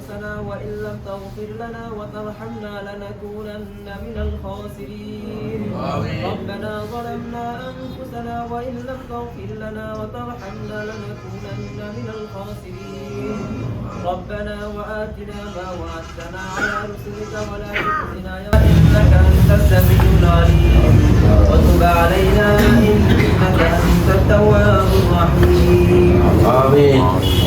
أنفسنا وإن لم تغفر لنا وترحمنا لنكونن من الخاسرين. ربنا ظلمنا أنفسنا وإن لم تغفر لنا وترحمنا لنكونن من الخاسرين. ربنا وآتنا ما وعدتنا على رسلك ولا تخزنا يا إنك أنت السميع العليم.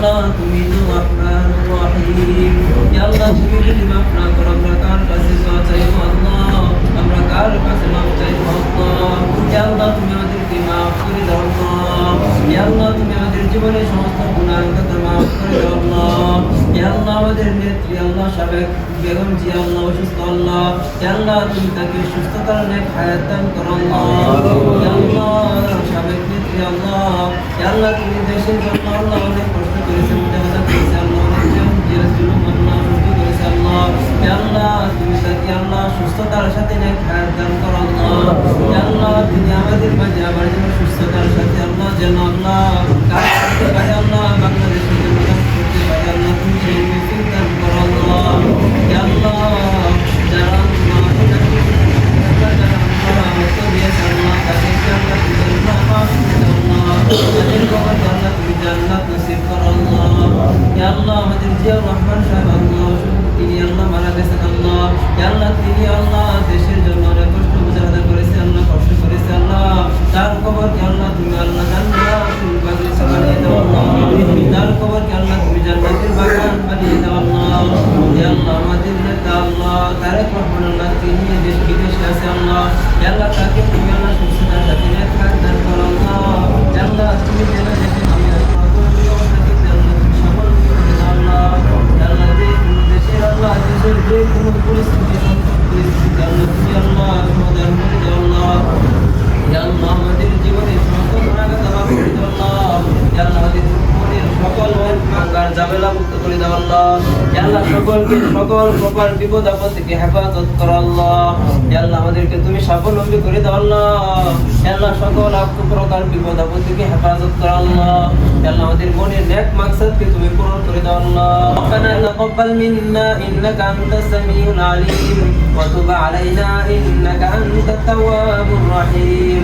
আল্লাহ, তুমি তো আপনার ওয়াহিদ ইয়া আল্লাহ, তুমি যদি মাফ না করো, আমরা কার কাছে দোয়া চাইব আল্লাহ? আমরা কার কাছে মাফ চাইব আল্লাহ? ইয়া আল্লাহ, তুমি আমাদেরকে মাফ করে দাও আল্লাহ। ইয়া আল্লাহ, তুমি আমাদের জীবনের সমস্ত গুনাহ কথা মাফ করে দাও আল্লাহ। ইয়া আল্লাহ, আমাদের নেত্রী আল্লাহ, সাবেক বেগম জি আল্লাহ, অসুস্থ আল্লাহ। আল্লাহ, তুমি তাকে সুস্থতার নেক হায়াত করো আল্লাহ। আল্লাহ, সাবেক নেত্রী আল্লাহ। আল্লাহ, তুমি দেশের জন্য আল্লাহ অনেক সুস্থতার সাথে নেক দান করো আল্লাহ ইয়া আমাদের মাঝে আবার যারা আল্লাহ যারা আল্লাহ মতো দিয়েছে আল্লাহ তাদেরকে আল্লাহ তুমি আল্লাহ মাফ করে দাও আল্লাহ তাদের কবর আল্লাহ তুমি জান্নাত নসিব করো আল্লাহ ইয়া আল্লাহ আমাদের জিয়াউর রহমান সাহেব আল্লাহ তিনি আল্লাহ মারা গেছেন আল্লাহ। আল্লাহ, তিনি আল্লাহ দেশের জন্য অনেক কষ্ট মুজাহাদা করেছে, আল্লাহ কষ্ট করেছে আল্লাহ। তার কবরকে আল্লাহ, তুমি আল্লাহ জান্নাতুল বাগিচা বানিয়ে দাও আল্লাহ। তার আল্লাহ, তুমি জান্নাতের বাগান বানিয়ে দাও আল্লাহ। আল্লাহ, আমাদের নেতা আল্লাহ, তারেক রহমান আল্লাহ, তিনি দেশ বিদেশে আছে আল্লাহ। আল্লাহ, তাকে তুমি আল্লাহ সুস্থতার সাথে দান করো আল্লাহ। আল্লাহ, তুমি ঝামেলা মুক্ত করে দাও আল্লাহ ইয়া আল্লাহ সকলকে সকল প্রকার বিপদ আপদ থেকে হেফাজত করো আল্লাহ ইয়া আল্লাহ আমাদেরকে তুমি স্বাবলম্বী করে দাও আল্লাহ ইয়া আল্লাহ সকল আপদ প্রকার বিপদ আপদ থেকে হেফাজত করো আল্লাহ ইয়া আল্লাহ আমাদের মনের নেক মাকসাদকে তুমি পূরণ করে দাও আল্লাহ ربنا تقبل منا انك انت السميع العليم وتب علينا انك انت التواب الرحيم